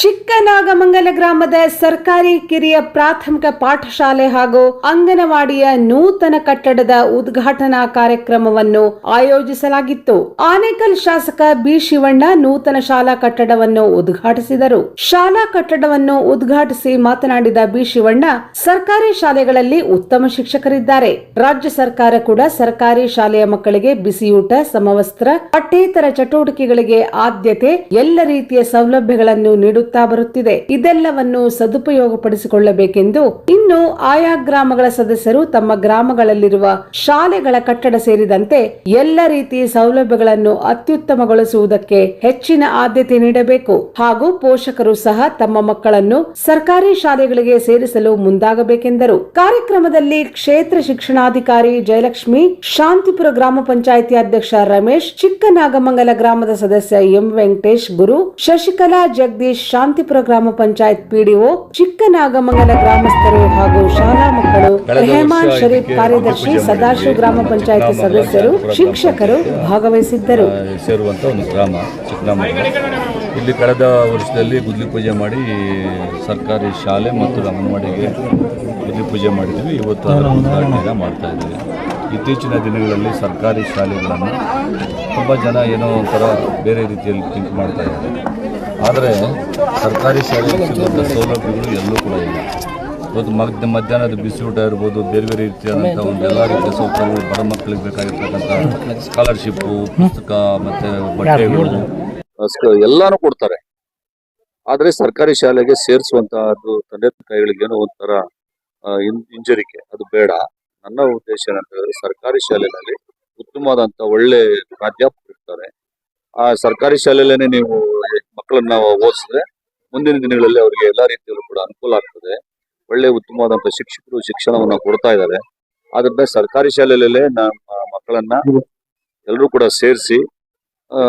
ಚಿಕ್ಕನಾಗಮಂಗಲ ಗ್ರಾಮದ ಸರ್ಕಾರಿ ಕಿರಿಯ ಪ್ರಾಥಮಿಕ ಪಾಠಶಾಲೆ ಹಾಗೂ ಅಂಗನವಾಡಿಯ ನೂತನ ಕಟ್ಟಡದ ಉದ್ಘಾಟನಾ ಕಾರ್ಯಕ್ರಮವನ್ನು ಆಯೋಜಿಸಲಾಗಿತ್ತು. ಆನೇಕಲ್ ಶಾಸಕ ಬಿ. ಶಿವಣ್ಣ ನೂತನ ಶಾಲಾ ಕಟ್ಟಡವನ್ನು ಉದ್ಘಾಟಿಸಿದರು. ಶಾಲಾ ಕಟ್ಟಡವನ್ನು ಉದ್ಘಾಟಿಸಿ ಮಾತನಾಡಿದ ಬಿ. ಶಿವಣ್ಣ, ಸರ್ಕಾರಿ ಶಾಲೆಗಳಲ್ಲಿ ಉತ್ತಮ ಶಿಕ್ಷಕರಿದ್ದಾರೆ. ರಾಜ್ಯ ಸರ್ಕಾರ ಕೂಡ ಸರ್ಕಾರಿ ಶಾಲೆಯ ಮಕ್ಕಳಿಗೆ ಬಿಸಿಯೂಟ, ಸಮವಸ್ತ್ರ, ಪಠ್ಯೇತರ ಚಟುವಟಿಕೆಗಳಿಗೆ ಆದ್ಯತೆ, ಎಲ್ಲ ರೀತಿಯ ಸೌಲಭ್ಯಗಳನ್ನು ನೀಡುತ್ತಾ ಬರುತ್ತಿದೆ. ಇದೆಲ್ಲವನ್ನು ಸದುಪಯೋಗಪಡಿಸಿಕೊಳ್ಳಬೇಕೆಂದು ಇನ್ನು ಆಯಾ ಗ್ರಾಮಗಳ ಸದಸ್ಯರು ತಮ್ಮ ಗ್ರಾಮಗಳಲ್ಲಿರುವ ಶಾಲೆಗಳ ಕಟ್ಟಡ ಸೇರಿದಂತೆ ಎಲ್ಲ ರೀತಿಯ ಸೌಲಭ್ಯಗಳನ್ನು ಅತ್ಯುತ್ತಮಗೊಳಿಸುವುದಕ್ಕೆ ಹೆಚ್ಚಿನ ಆದ್ಯತೆ ನೀಡಬೇಕು. ಹಾಗೂ ಪೋಷಕರು ಸಹ ತಮ್ಮ ಮಕ್ಕಳನ್ನು ಸರ್ಕಾರಿ ಶಾಲೆಗಳಿಗೆ ಸೇರಿಸಲು ಮುಂದಾಗಬೇಕೆಂದರು. ಕಾರ್ಯಕ್ರಮದಲ್ಲಿ ಕ್ಷೇತ್ರ ಶಿಕ್ಷಣಾಧಿಕಾರಿ ಜಯಲಕ್ಷ್ಮಿ, ಶಾಂತಿಪುರ ಗ್ರಾಮ ಪಂಚಾಯಿತಿ ಅಧ್ಯಕ್ಷ ರಮೇಶ್, ಚಿಕ್ಕನಾಗಮಂಗಲ ಗ್ರಾಮದ ಸದಸ್ಯ ಎಂ ವೆಂಕಟೇಶ್ ಗುರು, ಶಶಿಕಲಾ ಜಗದೀಶ್ ಶಾಂತಿಪುರ ಗ್ರಾಮ ಪಂಚಾಯತ್ ಪಿಡಿಒ ಚಿಕ್ಕನಾಗಮಂಗಲ ಗ್ರಾಮಸ್ಥರು ಹಾಗೂ ಶಾಲಾ ಮಕ್ಕಳು ರೆಹಮಾನ್ ಶರೀಫ್ ಕಾರ್ಯದರ್ಶಿ ಸದಾಶಿವ ಗ್ರಾಮ ಪಂಚಾಯತ್ ಸದಸ್ಯರು ಶಿಕ್ಷಕರು ಭಾಗವಹಿಸಿದ್ದರು. ಆ, ಸೇರುವಂಥ ಒಂದು ಗ್ರಾಮ ಇಲ್ಲಿ ಕಳೆದ ವರ್ಷದಲ್ಲಿ ಗುದ್ಲಿ ಪೂಜೆ ಮಾಡಿ ಸರ್ಕಾರಿ ಶಾಲೆ ಮತ್ತು ಅಂಗನವಾಡಿಗೆ ಗುದ್ಲಿ ಪೂಜೆ ಮಾಡಿದ್ವಿ. ಇವತ್ತು ಅದರ ಉದ್ಘಾಟನೆಯನ್ನು ಮಾಡ್ತಾ ಇದ್ದೀವಿ. ಇತ್ತೀಚಿನ ದಿನಗಳಲ್ಲಿ ಸರ್ಕಾರಿ ಶಾಲೆಗಳನ್ನು ತುಂಬ ಜನ ಏನೋ ಒಂಥರ ಬೇರೆ ರೀತಿಯಲ್ಲಿ ಥಿಂಕ್ ಮಾಡ್ತಾ ಇದ್ದಾರೆ. ಆದರೆ ಸರ್ಕಾರಿ ಶಾಲೆಯಲ್ಲಿ ಸಿಗುವಂಥ ಸೌಲಭ್ಯಗಳು ಎಲ್ಲೂ ಕೂಡ ಇಲ್ಲ. ಇವತ್ತು ಮಧ್ಯ, ಮಧ್ಯಾಹ್ನದ ಬಿಸಿ ಊಟ ಇರ್ಬೋದು, ಬೇರೆ ಬೇರೆ ರೀತಿಯಾದಂಥ ಒಂದು ಎಲ್ಲ ರೀತಿಯ ಸೌಕರ್ಯಗಳು ಬಡ ಮಕ್ಕಳಿಗೆ ಬೇಕಾಗಿರ್ತಕ್ಕಂಥ ಸ್ಕಾಲರ್ಶಿಪ್ಪು ಪುಸ್ತಕ ಮತ್ತು ಬಟ್ಟೆಗಳು. ಎಲ್ಲಾನು ಕೊಡ್ತಾರೆ. ಆದರೆ ಸರ್ಕಾರಿ ಶಾಲೆಗೆ ಸೇರಿಸುವಂತಹದ್ದು ತಂದೆ ತಾಯಿಗಳಿಗೆ ಏನೋ ಒಂಥರ ಹಿಂಜರಿಕೆ. ಅದು ಬೇಡ. ನನ್ನ ಉದ್ದೇಶ ಏನಂತ ಹೇಳಿದ್ರೆ ಸರ್ಕಾರಿ ಶಾಲೆಗಳಲ್ಲಿ ಉತ್ತಮವಾದಂಥ ಒಳ್ಳೆ ಪ್ರಾಧ್ಯಾಪಕರು ಇರ್ತಾರೆ. ಆ ಸರ್ಕಾರಿ ಶಾಲೆಯಲ್ಲೇ ನೀವು ಮಕ್ಕಳನ್ನ ಓದಿಸಿದ್ರೆ ಮುಂದಿನ ದಿನಗಳಲ್ಲಿ ಅವರಿಗೆ ಎಲ್ಲಾ ರೀತಿಯಲ್ಲೂ ಕೂಡ ಅನುಕೂಲ ಆಗ್ತದೆ. ಒಳ್ಳೆ ಉತ್ತಮವಾದಂತಹ ಶಿಕ್ಷಕರು ಶಿಕ್ಷಣವನ್ನ ಕೊಡ್ತಾ ಇದ್ದಾರೆ. ಆದ್ರಿಂದ ಸರ್ಕಾರಿ ಶಾಲೆಯಲ್ಲೇ ನಮ್ಮ ಮಕ್ಕಳನ್ನ ಎಲ್ಲರೂ ಕೂಡ ಸೇರಿಸಿ ಆ,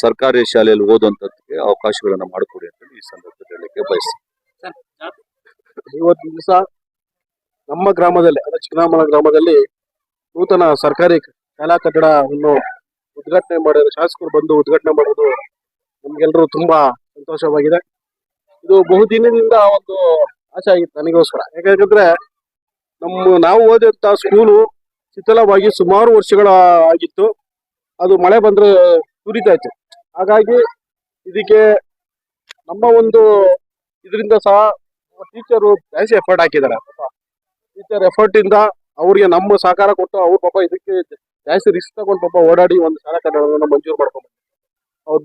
ಸರ್ಕಾರಿ ಶಾಲೆಯಲ್ಲಿ ಓದುವಂತದಕ್ಕೆ ಅವಕಾಶಗಳನ್ನ ಮಾಡಿಕೊಡಿ ಅಂತ ಈ ಸಂದರ್ಭದಲ್ಲಿ ಹೇಳಲಿಕ್ಕೆ ಬಯಸ್ತೀನಿ. ಇವತ್ತು ದಿವಸ ನಮ್ಮ ಗ್ರಾಮದಲ್ಲಿ ಅಂದ್ರೆ ಚಿಕ್ಕನಾಮಲ ಗ್ರಾಮದಲ್ಲಿ ನೂತನ ಸರ್ಕಾರಿ ಶಾಲಾ ಕಟ್ಟಡವನ್ನು ಉದ್ಘಾಟನೆ ಮಾಡಿದ್ರು ಶಾಸಕರು ಬಂದು ಉದ್ಘಾಟನೆ ಮಾಡೋದು ನಮ್ಗೆಲ್ರೂ ತುಂಬಾ ಸಂತೋಷವಾಗಿದೆ. ಇದು ಬಹುದಿನದಿಂದ ಒಂದು ಆಸೆ ಆಗಿತ್ತು ನನಗೋಸ್ಕರ. ಯಾಕಂದ್ರೆ ನಮ್ಮ ನಾವು ಓದಿದಂತ ಸ್ಕೂಲು ಶಿಥಿಲವಾಗಿ ಸುಮಾರು ವರ್ಷಗಳ ಆಗಿತ್ತು. ಅದು ಮಳೆ ಬಂದ್ರೆ ತುರಿತಾ ಇತ್ತು. ಹಾಗಾಗಿ ಇದಕ್ಕೆ ನಮ್ಮ ಒಂದು ಇದರಿಂದ ಸಹ ಟೀಚರು ಜಾಸ್ತಿ ಎಫರ್ಟ್ ಹಾಕಿದ್ದಾರೆ. ಟೀಚರ್ ಎಫರ್ಟ್ ಇಂದ ಅವ್ರಿಗೆ ನಮ್ಮ ಸಹಕಾರ ಕೊಟ್ಟು ಅವ್ರ ಪಾಪ ಇದಕ್ಕೆ ಜಾಸ್ತಿ ರಿಸ್ಕ್ ತಗೊಂಡು ಪಾಪ ಓಡಾಡಿ ಒಂದು ಶಾಲಾ ಕಟ್ಟಡವನ್ನು ಮಂಜೂರು ಮಾಡ್ಕೊಂಡು ಅವ್ರ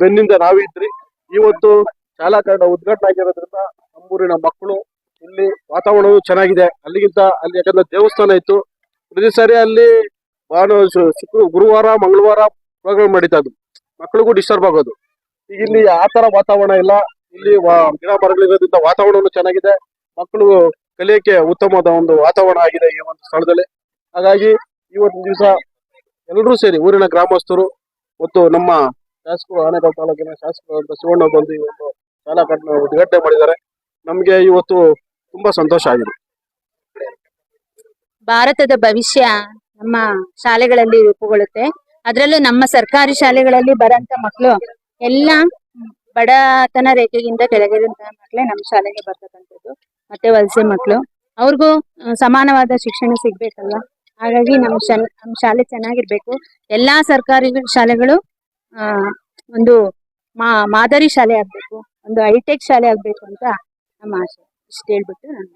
ಬೆನ್ನಿಂದ ನಾವಿದ್ರಿ ಇವತ್ತು ಶಾಲಾ ಕಾರಣ ಉದ್ಘಾಟನೆ ಆಗಿರೋದ್ರಿಂದ ನಮ್ಮೂರಿನ ಮಕ್ಕಳು ಇಲ್ಲಿ ವಾತಾವರಣವೂ ಚೆನ್ನಾಗಿದೆ. ಅಲ್ಲಿಗಿಂತ ಅಲ್ಲಿ ಯಾಕಂದ್ರೆ ದೇವಸ್ಥಾನ ಇತ್ತು. ಪ್ರತಿ ಸಾರಿ ಅಲ್ಲಿ ಭಾನು ಶುಕ್ರ, ಗುರುವಾರ, ಮಂಗಳವಾರ ಪ್ರೋಗ್ರಾಮ್ ನಡೀತಾ ಇದ್ರು ಮಕ್ಕಳಿಗೂ ಡಿಸ್ಟರ್ಬ್ ಆಗೋದು. ಈಗ ಇಲ್ಲಿ ಆ ತರ ವಾತಾವರಣ ಇಲ್ಲ. ಇಲ್ಲಿ ಗಿಡ ಮರಗಳಿರೋದ್ರಿಂದ ವಾತಾವರಣವೂ ಚೆನ್ನಾಗಿದೆ. ಮಕ್ಕಳು ಕಲಿಯಕ್ಕೆ ಉತ್ತಮವಾದ ಒಂದು ವಾತಾವರಣ ಆಗಿದೆ ಈ ಒಂದು ಸ್ಥಳದಲ್ಲಿ. ಹಾಗಾಗಿ ಇವತ್ತಿನ ದಿವಸ ಎಲ್ಲರೂ ಸೇರಿ ಊರಿನ ಗ್ರಾಮಸ್ಥರು ಮತ್ತು ನಮ್ಮ ಶಾಸಕರು ಆನೇಕಲ್ ತಾಲೂಕಿನ ಶಾಸಕರು ಶಿವಣ್ಣ ಬಂದು ಈ ಒಂದು ಶಾಲಾ ಕಟ್ಟಣ ಉದ್ಘಾಟನೆ ಮಾಡಿದ್ದಾರೆ. ನಮಗೆ ಇವತ್ತು ತುಂಬಾ ಸಂತೋಷ ಆಗಿದೆ. ಭಾರತದ ಭವಿಷ್ಯ ನಮ್ಮ ಶಾಲೆಗಳಲ್ಲಿ ರೂಪುಗೊಳ್ಳುತ್ತೆ. ಅದರಲ್ಲೂ ನಮ್ಮ ಸರ್ಕಾರಿ ಶಾಲೆಗಳಲ್ಲಿ ಬರಂತ ಮಕ್ಕಳು ಎಲ್ಲ ಬಡತನ ರೇಖೆಗಿಂತ ಕೆಳಗಿರುವಂತಹ ಮಕ್ಕಳೇ ನಮ್ಮ ಶಾಲೆಗೆ ಬರ್ತಕ್ಕಂಥದ್ದು. ಮತ್ತೆ ವಲಸೆ ಮಕ್ಕಳು ಅವ್ರಿಗೂ ಸಮಾನವಾದ ಶಿಕ್ಷಣ ಸಿಗ್ಬೇಕಲ್ವಾ? ಹಾಗಾಗಿ ನಮ್ಮ ನಮ್ಮ ಶಾಲೆ ಚೆನ್ನಾಗಿರ್ಬೇಕು. ಎಲ್ಲಾ ಸರ್ಕಾರಿ ಶಾಲೆಗಳು ಒಂದು ಮಾ, ಮಾದರಿ ಶಾಲೆ ಆಗ್ಬೇಕು, ಒಂದು ಹೈಟೆಕ್ ಶಾಲೆ ಆಗ್ಬೇಕು ಅಂತ ನಮ್ಮ ಆಸೆ. ಇಷ್ಟು ಹೇಳ್ಬಿಟ್ಟು ನಾನು